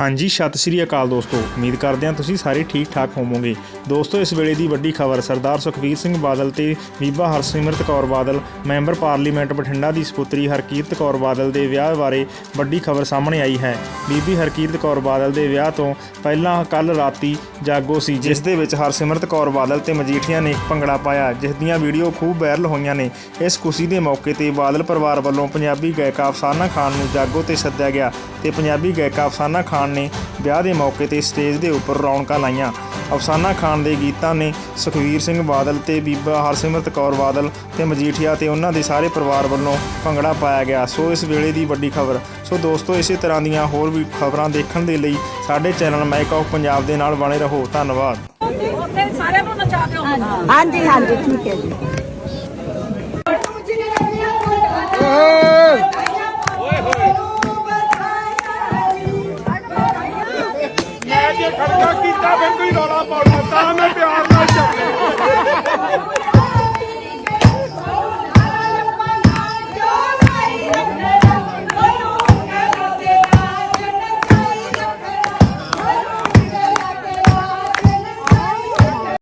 ਹਾਂਜੀ, ਸਤਿ ਸ਼੍ਰੀ ਅਕਾਲ ਦੋਸਤੋ। ਉਮੀਦ ਕਰਦੇ ਹਾਂ ਤੁਸੀਂ ਸਾਰੇ ਠੀਕ ਠਾਕ ਹੋਵੋਗੇ। ਦੋਸਤੋ, ਇਸ ਵੇਲੇ ਦੀ ਵੱਡੀ ਖਬਰ, ਸਰਦਾਰ ਸੁਖਬੀਰ ਸਿੰਘ ਬਾਦਲ ਤੇ ਬੀਬਾ ਹਰਸਿਮਰਤ ਕੌਰ ਬਾਦਲ, ਮੈਂਬਰ ਪਾਰਲੀਮੈਂਟ ਬਠਿੰਡਾ ਦੀ ਸੁਪੁੱਤਰੀ ਹਰਕੀਰਤ ਕੌਰ ਬਾਦਲ ਦੇ ਵਿਆਹ ਬਾਰੇ ਵੱਡੀ ਖਬਰ ਸਾਹਮਣੇ ਆਈ ਹੈ। ਬੀਬੀ ਹਰਕੀਰਤ ਕੌਰ ਬਾਦਲ ਦੇ ਵਿਆਹ ਤੋਂ ਪਹਿਲਾਂ ਕੱਲ ਰਾਤੀ ਜਾਗੋ ਸੀ, ਜਿਸ ਦੇ ਵਿੱਚ ਹਰਸਿਮਰਤ ਕੌਰ ਬਾਦਲ ਤੇ ਮਜੀਠੀਆ ਨੇ ਭੰਗੜਾ ਪਾਇਆ, ਜਿਸ ਦੀਆਂ ਵੀਡੀਓ ਖੂਬ ਵਾਇਰਲ ਹੋਈਆਂ ਨੇ। ਇਸ ਖੁਸ਼ੀ ਦੇ ਮੌਕੇ ਤੇ ਬਾਦਲ ਪਰਿਵਾਰ ਵੱਲੋਂ ਪੰਜਾਬੀ ਗਾਇਕਾ ਅਫਸਾਨਾ ਖਾਨ ਨੂੰ ਜਾਗੋ ਤੇ ਸੱਦਿਆ ਗਿਆ ਤੇ ਪੰਜਾਬੀ ਗਾਇਕਾ ਅਫਸਾਨਾ ਖਾਨ ਨੇ ਵਿਆਹ ਦੇ ਮੌਕੇ ਤੇ ਸਟੇਜ ਦੇ ਉੱਪਰ ਰੌਣਕਾਂ ਲਾਈਆਂ। ਅਫਸਾਨਾ ਖਾਨ ਦੇ ਗੀਤਾਂ ਨੇ ਸੁਖਵੀਰ ਸਿੰਘ ਬਾਦਲ ਤੇ ਬੀਬਾ ਹਰਸਿਮਰਤ ਕੌਰ ਬਾਦਲ ਤੇ ਮਜੀਠੀਆ ਤੇ ਉਹਨਾਂ ਦੇ ਸਾਰੇ ਪਰਿਵਾਰ ਵੱਲੋਂ ਭੰਗੜਾ ਪਾਇਆ ਗਿਆ। ਸੋ ਇਸ ਵੇਲੇ ਦੀ ਵੱਡੀ ਖਬਰ। ਸੋ ਦੋਸਤੋ ਇਸੇ ਤਰ੍ਹਾਂ ਦੀਆਂ ਹੋਰ ਵੀ ਖਬਰਾਂ ਦੇਖਣ ਦੇ ਲਈ ਸਾਡੇ ਚੈਨਲ ਮੈਕ ਆਫ ਪੰਜਾਬ ਦੇ ਨਾਲ ਬਣੇ ਰਹੋ। ਧੰਨਵਾਦ। ਉੱਥੇ ਸਾਰਿਆਂ ਨੂੰ ਨਚਾ ਦਿਓ ਹਾਂਜੀ ਹਾਂਜੀ ਠੀਕ ਹੈ ਜੀ। ਖੜਕਾ ਕੀਤਾ ਫਿਰ ਕੋਈ ਰੌਲਾ ਪਾਉਣਾ